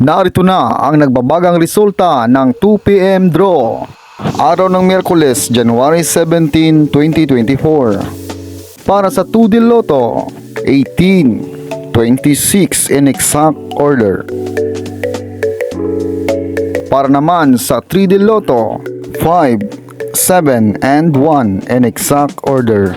Narito na ang nagbabagang resulta ng 2pm draw. Araw ng Miyerkules, January 17, 2024. Para sa 2 Del Lotto, 18, 26 in exact order. Para naman sa 3 Del Lotto, 5, 7, and 1 in exact order.